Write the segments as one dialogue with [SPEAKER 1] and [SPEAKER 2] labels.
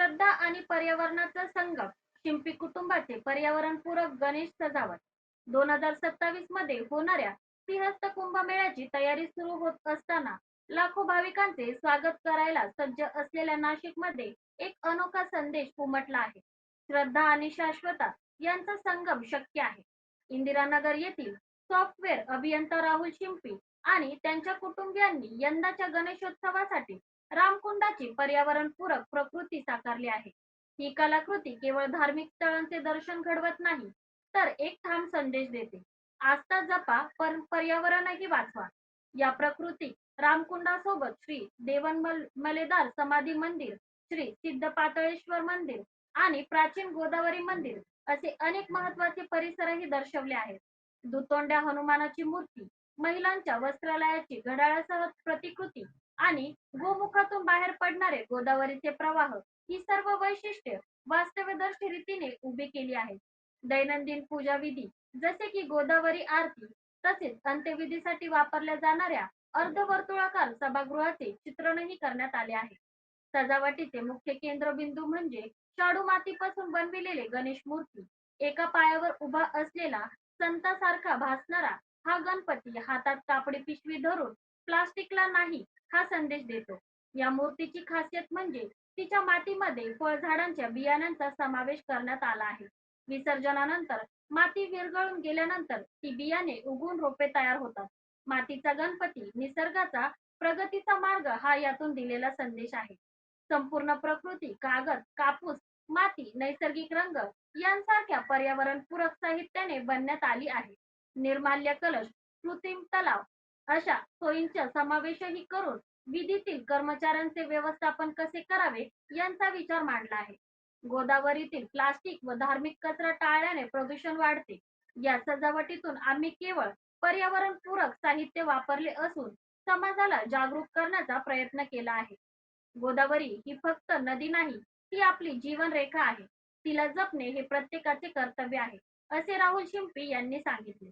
[SPEAKER 1] श्रद्धा आणि पर्यावरणाचा संगम शिंपी कुटुंबाचे पर्यावरणपूरक गणेश सजावट. दोन हजार सत्तावीसमध्ये होणाऱ्या सिंहस्थ कुंभमेळ्याची तयारी सुरू होत असताना लाखो भाविकांचे स्वागत करायला सज्ज असलेल्या नाशिकमध्ये एक अनोखा संदेश उमटला आहे. श्रद्धा आणि शाश्वता यांचा संगम शक्य आहे. इंदिरानगर येथील सॉफ्टवेअर अभियंता राहुल शिंपी आणि त्यांच्या कुटुंबियांनी यंदाच्या गणेशोत्सवासाठी रामकुंडाची पर्यावरणपूरक प्रकृती साकारली आहे. ही कलाकृती केवळ धार्मिक स्थळांचे दर्शन घडवत नाही तर एक ठाम संदेश देते. आस्था जपा पण पर्यावरणही वाचवा. या प्रकृती रामकुंडासोबत श्री देवन मलेदार समाधी मंदिर श्री सिद्ध पातळेश्वर मंदिर आणि प्राचीन गोदावरी मंदिर असे अनेक महत्त्वाचे परिसरही दर्शवले आहेत. दुतोंड्या हनुमानाची मूर्ती महिलांच्या वस्त्रालयाची घड्याळासह प्रतिकृती आणि गोमुखातून बाहेर पडणारे गोदावरीचे प्रवाह ही सर्व वैशिष्ट्ये वास्तव्यदर्शी रीतीने उभी केली आहेत. दैनंदिन पूजा विधी जसे की गोदावरी आरती तसेच अंत्यविधीसाठी वापरल्या जाणाऱ्या अर्धवर्तुळाकार सभागृहाचे चित्रणही करण्यात आले आहे. सजावटीचे मुख्य केंद्रबिंदू म्हणजे शाडू मातीपासून बनविलेले गणेश मूर्ती. एका पायावर उभा असलेला संतासारखा भासणारा हा गणपती हातात कापडी पिशवी धरून प्लास्टिकला नाही हा संदेश देतो. या मूर्तीची खासियत म्हणजे तिच्या मातीमध्ये फळझाडांच्या बियाण्यांचा समावेश करण्यात आला आहे. विसर्जनानंतर माती विरघळून गेल्यानंतर ती बियाणे उगून रोपे तयार होतात. मातीचा गणपती निसर्गाचा प्रगतीचा मार्ग हा यातून दिलेला संदेश आहे. संपूर्ण प्रकृती कागद कापूस माती नैसर्गिक रंग यांसारख्या पर्यावरणपूरक साहित्याने बनण्यात आली आहे. निर्माल्य कलश कृत्रिम तलाव अशा सोयींचा समावेशही करून विधीतील कर्मचाऱ्यांचे व्यवस्थापन कसे करावे यांचा विचार मांडला आहे. गोदावरीतील प्लास्टिक व धार्मिक कचरा टाळल्याने प्रदूषण वाढते. या सजावटीतून आम्ही केवळ पर्यावरणपूरक साहित्य वापरले असून समाजाला जागरूक करण्याचा प्रयत्न केला आहे. गोदावरी ही फक्त नदी नाही ती आपली जीवनरेखा आहे. तिला जपणे हे प्रत्येकाचे कर्तव्य आहे असे राहुल शिंपी यांनी सांगितले.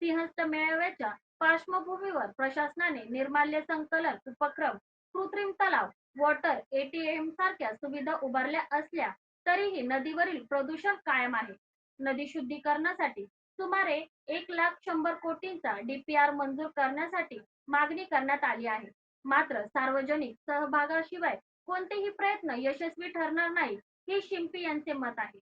[SPEAKER 1] सिंहस्थ मेळाव्याच्या पार्श्वभूमीवर प्रशासनाने निर्माल्य संकलन उपक्रम कृत्रिम तलाव वॉटर एटीएम सारख्या सुविधा उभारल्या असल्या तरीही नदीवरील प्रदूषण कायम आहे. नदी शुद्धीकरणासाठी सुमारे एक लाख शंभर कोटींचा डीपीआर मंजूर करण्यासाठी मागणी करण्यात आली आहे. मात्र सार्वजनिक सहभागाशिवाय कोणतेही प्रयत्न यशस्वी ठरणार नाही हे शिंपी यांचे मत आहे.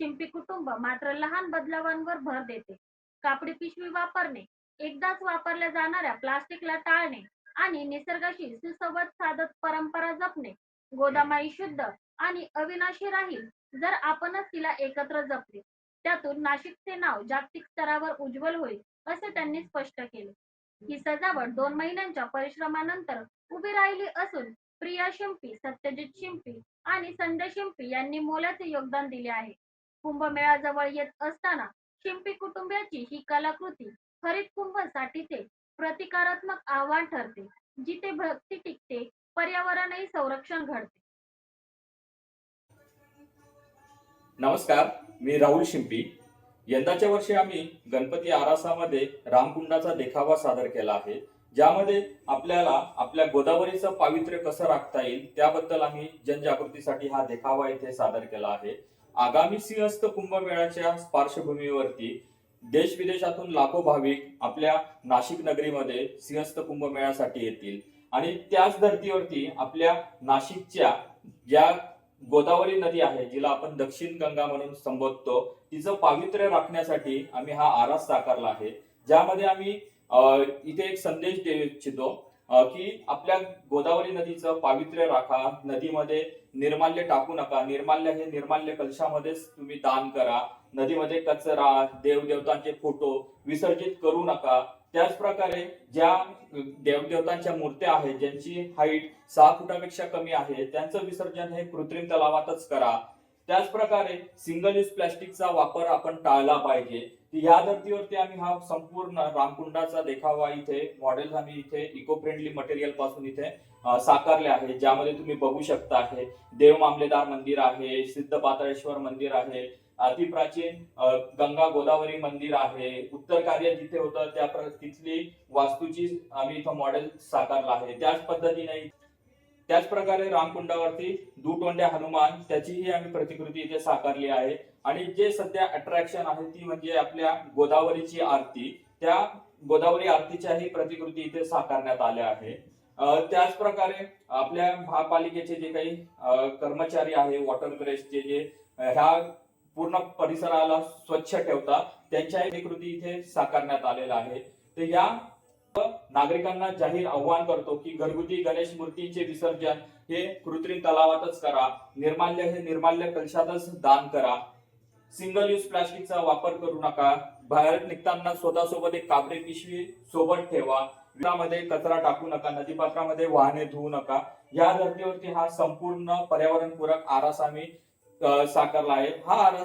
[SPEAKER 1] शिंपी कुटुंब मात्र लहान बदलावांवर भर देते. कापडी पिशवी वापरणे एकदाच वापरल्या जाणाऱ्या प्लास्टिकला टाळणे आणि निसर्गाशी सुसंवाद साधत परंपरा जपणे. गोदामाई शुद्ध आणि अविनाशी राहील जर आपणच तिला एकत्र जपले. त्यातून नाशिकचे नाव जागतिक स्तरावर उज्ज्वल होईल असे त्यांनी स्पष्ट केले. ही सजावट दोन महिन्यांच्या परिश्रमानंतर उभी राहिली असून प्रिया शिंपी सत्यजित शिंपी आणि संजय शिंपी यांनी मोलाचे योगदान दिले आहे. कुंभमेळा जवळ येत असताना शिंपी कुटुंबियाची ही कलाकृती हरित कुंभ साठीचे प्रतिकारात्मक आव्हान ठरते जिथे भक्ती टिकते पर्यावरणही संरक्षण घडते.
[SPEAKER 2] नमस्कार मी राहुल शिंपी. यंदाच्या वर्षी आम्ही गणपती आरासामध्ये रामकुंडाचा देखावा सादर केला आहे ज्यामध्ये आपल्याला आपल्या गोदावरीचं पावित्र्य कसं राखता येईल त्याबद्दल आम्ही जनजागृतीसाठी हा देखावा इथे सादर केला आहे. आगामी सिंहस्थ कुंभमेळ्याच्या पार्श्वभूमीवरती देश विदेशातून लाखो भाविक आपल्या नाशिक नगरीमध्ये सिंहस्थ कुंभमेळ्यासाठी येतील. आणि त्याच धर्तीवरती आपल्या नाशिकच्या ज्या गोदावरी नदी आहे जिला आपण दक्षिण गंगा म्हणून संबोधतो तिचं पावित्र्य राखण्यासाठी आम्ही हा आरास साकारला आहे. ज्यामध्ये आम्ही इथे एक संदेश देऊ इच्छितो की आपल्या गोदावरी नदीचं पावित्र्य राखा नदीमध्ये निर्माल्य टाकू नका निर्माल्य हे निर्माल्य कलशामध्येच तुम्ही दान करा नदीमध्ये कचरा देवदेवतांचे फोटो विसर्जित करू नका. त्याच प्रकारे ज्या देवदेवतांच्या मूर्त्या आहेत ज्यांची हाईट सहा फुटापेक्षा कमी आहे त्यांचं विसर्जन हे कृत्रिम तलावातच करा. त्याच प्रकारे सिंगल यूज प्लॅस्टिकचा वापर आपण टाळला पाहिजे. ह्या धर्तीवरती आम्ही हा संपूर्ण रामकुंडाचा देखावा इथे मॉडेल आम्ही इथे इको फ्रेंडली मटेरियलपासून इथे साकारले आहे ज्यामध्ये तुम्ही बघू शकता आहे. देव मामलेदार मंदिर आहे सिद्ध पाताळेश्वर मंदिर आहे अतिप्राचीन प्राचीन गंगा गोदावरी मंदिर आहे. उत्तर कार्य जिथे होतं त्या तिथली वास्तूची आम्ही इथं मॉडेल साकारला आहे. त्याच पद्धतीने त्याच प्रकारे रामकुंडावरती दुटोंड्या हनुमान त्याचीही आम्ही प्रतिकृती इथे साकारली आहे. आणि जे सध्या अट्रॅक्शन आहे ती म्हणजे आपल्या गोदावरीची आरती. त्या गोदावरी आरतीच्याही प्रतिकृती इथे साकारण्यात आल्या आहे. त्याच प्रकारे आपल्या महापालिकेचे जे काही कर्मचारी आहे वॉटर ग्रेसचे जे ह्या पूर्ण परिसराला स्वच्छ ठेवतात त्यांच्याही कृती इथे साकारण्यात आलेला आहे. तर या नागरिकांना जाहीर आव्हान करतो की घरगुती गणेश मूर्तींचे विसर्जन हे कृत्रिम तलावातच करा निर्माल्य हे निर्माल्य कलशातच दान करा. सिंगल यूज प्लास्टिकचा वापर करू नका. बाहेर निघताना स्वतःसोबत एक कापडी पिशवी सोबत ठेवा. मध्ये कचरा टाकू नका नदीपात्रामध्ये वाहने धुवू नका. या धर्तीवरती हा संपूर्ण पर्यावरणपूरक आरास आम्ही साकारला आहे. हा आरा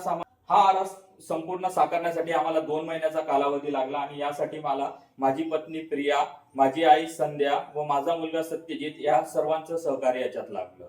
[SPEAKER 2] हा आरा संपूर्ण साकारण्यासाठी आम्हाला दोन महिन्याचा कालावधी लागला आणि यासाठी मला माझी पत्नी प्रिया माझी आई संध्या व माझा मुलगा सत्यजित या सर्वांचं सहकार्य याच्यात लागलं.